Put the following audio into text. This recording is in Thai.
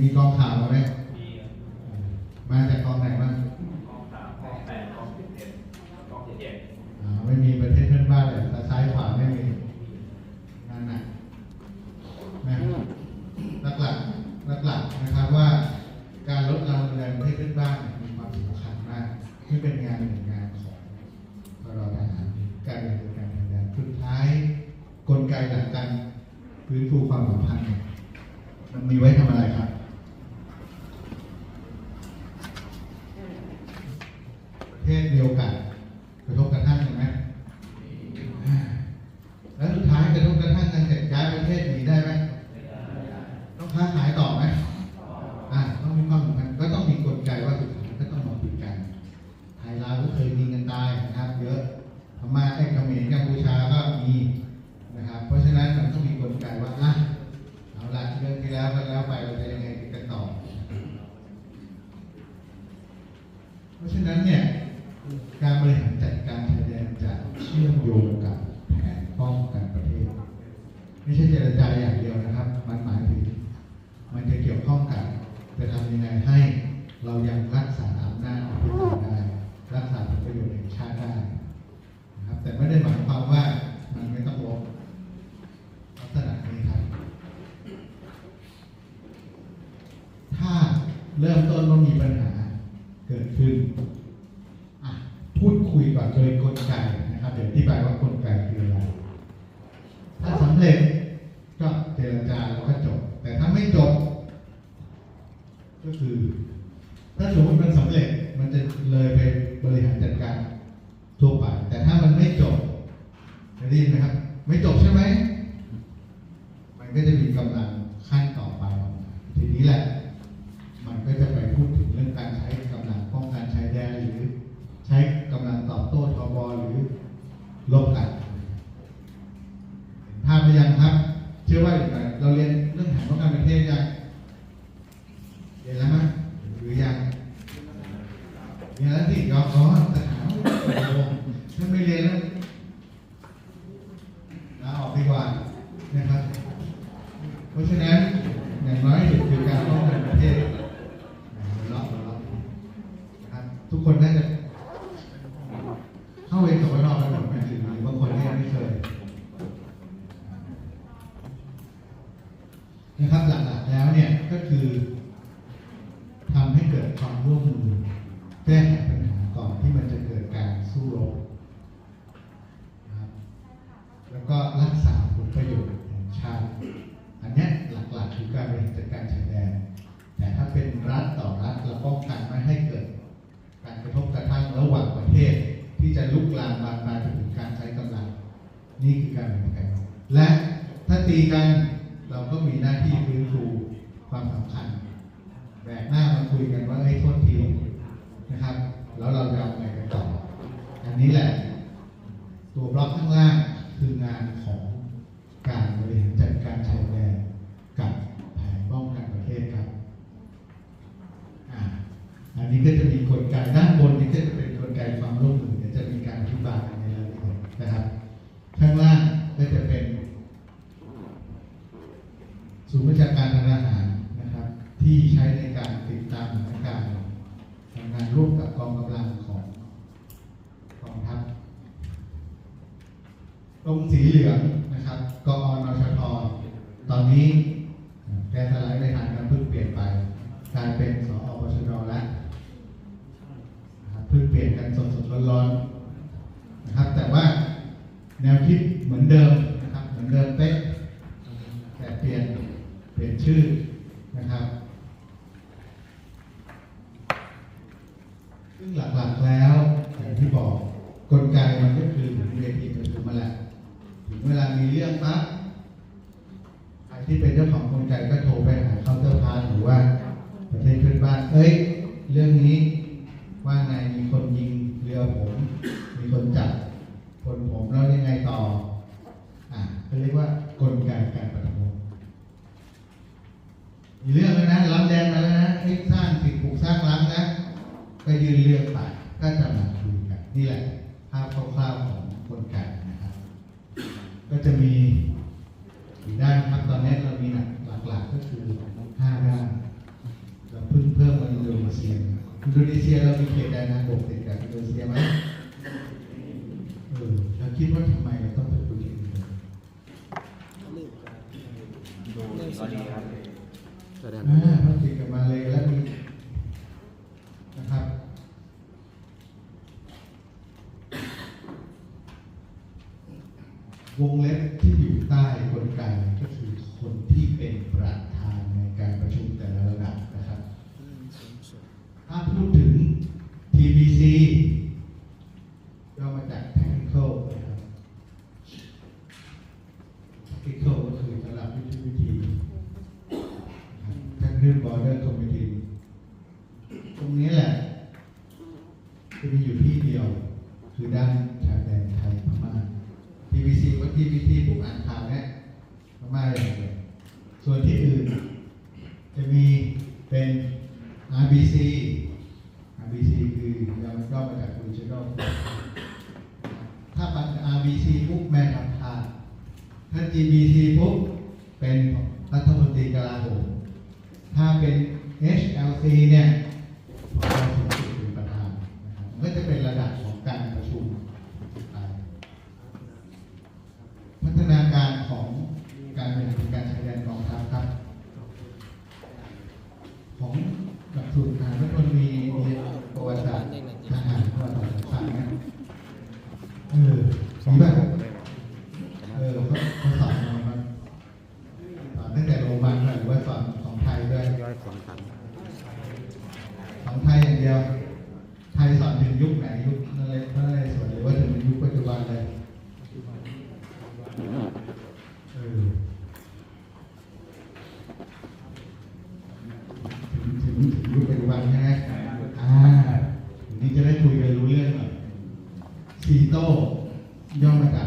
มีกองข่าวมาไหมมีมาจากกองไหนบ้างกองสามกองแปดกองสิบเอ็ดกองสิบเจ็ดอ่าไม่มีประเทศเพื่อนบ้านเลยแต่ซ้ายขวาไม่มีงานหนักนะหลักหลักหลักหลักๆนะครับว่า การลดการรุนแรงประเทศเพื่อนบ้านมีความสำคัญมากที่เป็นงานหนึ่งงานของกรทหารการเงินการทำงานสุดท้ายกลไกหลักการฟื้นฟูความสัมพันธ์เนี่ยมันมีไว้ทำอะไรครับ ประเทศมีโอกาสกระทบกระทั่งกันไหมอ่าแล้วสุดท้ายกระทบกระทั่งกันเสร็จย้ายประเทศหนีได้ไหมต้องค้าขายต่อไหมอ่าต้องมีความสัมพันธ์ก็ต้องมีกลไกว่าสุดท้ายก็ต้องมาคุยกัน ไทยลาวก็เคยมีกันตายนะครับ เยอะพม่าไอ้เขมรกัมพูชาก็มีนะครับ เพราะฉะนั้นมันต้องมีกลไกว่าอะเอาละเรื่องที่แล้วก็แล้วไปเราจะยังไงกันต่อ เพราะฉะนั้นเนี่ยการบริหารจัดการชายแดนจะเชื่อมโยงกับแผนป้องกันประเทศ ไม่ใช่เจรจาอย่างเดียวนะครับ มันหมายถึง มันจะเกี่ยวข้องกับจะทำ ยังไงให้เรายังรักษาอำนาจของประเทศได้รักษาผลประโยชน์แห่งชาติได้นะครับ แต่ไม่ได้หมายความว่ามันไม่ต้องลบลักษณะนี้ครับถ้าเริ่มต้นว่ามีปัญหาเกิดขึ้นพูดคุยก่อนโดยกลไกนะครับ เดี๋ยวอธิบายว่ากลไกคืออะไรถ้าสำเร็จก็เจรจาแล้วก็จบ แต่ถ้าไม่จบ ก็คือ ถ้าสมมติมันสำเร็จมันจะเลยไปบริหารจัดการทั่วไป แต่ถ้ามันไม่จบได้ยินไหมครับ ไม่จบใช่ไหมมันก็จะมีกำลังขั้นต่อไปทีนี้แหละ มันก็จะไปพูดถึงเรื่องการใช้กำลังป้องกันชายแดนหรือ ใช้กำลังตอบโต้ทบหรือลบกันเห็นภาพหรือยังครับ เชื่อว่าอย่างไรเราเรียนเรื่องแผนป้องกันประเทศยังเรียนแล้วมั้ยหรือยัง เรียนแล้วสิยอมอ๋อแต่ถามถ้าไม่เรียนแล้วลาออกดีกว่านะครับ เพราะฉะนั้นอย่างน้อยสุดคือการป้องกันประเทศราะหัวเราะนะครับทุกคนน่าจะเข้าเวรกับวนอกกันหมดไหมหรือบางคนที่ยังไม่เคยนะครับหลักๆแล้วเนี่ยก็คือทำให้เกิดความร่วมมือ แก้ไขปัญหาก่อนที่มันจะเกิดการสู้รบนะครับแล้วก็รักษาผลประโยชน์แห่งชาติ อันนี้หลักๆคือการบริหารจัดการชายแดน แต่ถ้าเป็นรัฐต่อรัฐเราป้องกันไม่ให้เกิด การกระทบกระทั่งระหว่างประเทศ ที่จะลุกลามบานปลายไปถึงการใช้กำลัง นี่คือการบริหารจัดการและถ้าตีกันเราก็มีหน้าที่ฟื้นฟูความสำคัญแบกหน้ามาคุยกันว่าไอ้โทษที นะครับ แล้วเราจะเอาไงกันต่อ อันนี้แหละ ตัวบล็อกข้างล่างคืองานของการบริหารจัดการชายแดนกับแผนป้องกันประเทศครับอ่าอันนี้ก็จะมีกลไกด้านบนนี้ก็จะเป็นกลไกความร่วมมือจะมีการอธิบายกันในรายละเอียดนะครับ ข้างล่างก็จะเป็น ศูนย์ประชาการทางทหารนะครับ ที่ใช้ในการติดตามสถานการณ์ทำงานร่วมกับก องกำลังของกองทัพตรงสีเหลืองนะครับกอนชทตอนนี้แกนสลด์ในทางการเพิ่งเปลี่ยนไปกลายเป็นสอปชดแล้วเพิ่งเปลี่ยนกันสดๆร้อนๆนะครับ แต่ว่าแนวคิดเหมือนเดิมนะครับ เหมือนเดิมเป๊ะแต่เปลี่ยนเปลี่ยนชื่อนะครับ ซึ่งหลักๆแล้วอย่างที่บอกกลไกมันก็คือเหมือนเวทีประชุมมาแหละถึงเวลามีเรื่องปั๊บใครที่เป็นเจ้าของกลไกก็โทรไปหาเคาน์เตอร์พาร์ทหรือว่าประเทศเพื่อนบ้านเอ้ย เรื่องนี้ว่าไงมีคนยิงเรือผม มีคนจับคนผมแล้วยังไงต่อ อะเขาเรียกว่ากลไกการประท้วงมีเรื่องแล้วนะล้ำแดนมาแล้วนะให้สร้างสิ่งปลูกสร้างล้ำนะ ก็ยืนเรื่องไปก็จะมาคุยกันนี่แหละภาพคร่าวๆของกลไกนะครับ ก็จะมีอีกด้านครับตอนนี้เรามีหลักหลักๆก็คือห้าด้านอินโดนีเซียเรามีเขตแดนทางบกติดกับอินโดนีเซียไหมเออเราคิดว่าทำไมเราต้องไปคุยกันอินโดดูตอนนี้ครับแสดงอ่าเราติดกับมาเลยแล้วมีนะครับ วงเล็บที่อยู่ใต้กลไกก็คือคนที่เป็นประธานในการประชุมแต่ละระดับนะครับ ถ้าพูดถึง TBC ก็มาจาก Technical นะครับ Technical ก็คือสำหรับวิธีวิธีนะครับ Technical Border Committee ตรงนี้แหละจะมีอยู่ที่เดียว คือด้านชายแดนไทยพม่า TBC ว่า TBC ผมอ่านข่าวเนี่ยพม่าอย่างเดียวส่วนที่อื่น จะมีเป็น RBC RBC คือยอมย่อมาจาก Regional ถ้าเป็น RBC ปุ๊บแม่ทัพภาคถ้า GBC ปุ๊บเป็นรัฐมนตรีกลาโหมถ้าเป็น HLC เนี่ยพอสูงสุดเป็นประธานนะครับมันก็จะเป็นระดับของการประชุมไปพัฒนาการของการบริหารการชายแดนกองทัพครับ ของหลักสูตรทหารทุกคนมีเรียนประวัติศาสตร์ทหารประวัติศาสตร์สำคัญนะเอ อมีป่ะเออเขาเขาสอนมาครับสอนตั้งแต่โรมันหรือว่าสอนของไทยด้วยย่อยความฝันของไทยอย่างเดียว ไทยสอนถึงยุคไหนยุคนั่นเลยนั่นเลยส่วนหรือว่าถึงยุคปัจจุบันเลยเออถึงถึงถึงยุคปัจจุบันใช่ไหมอ่าทีนี้จะได้คุยกันรู้เรื่องหน่อยซีโต้ ย่อ